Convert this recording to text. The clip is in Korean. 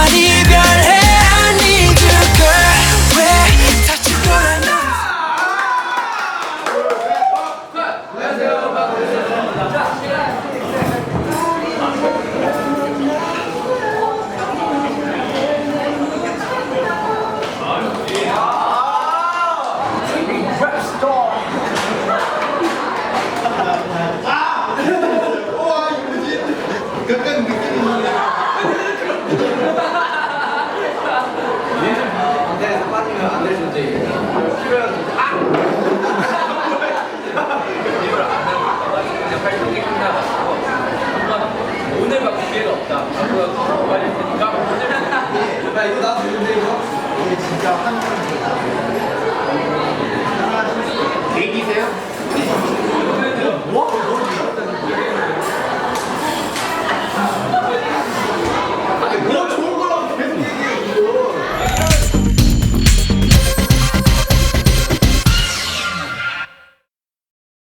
Caribe 빠지면 안 될 존재예요. 필요한 존재. 아! 이걸 안 하는 그냥 발톱이 끝나가지고 오늘밖에 기회가 없다. 앞으로 빨리 테니까 오늘 이거 나도 존재이거 이게 진짜 한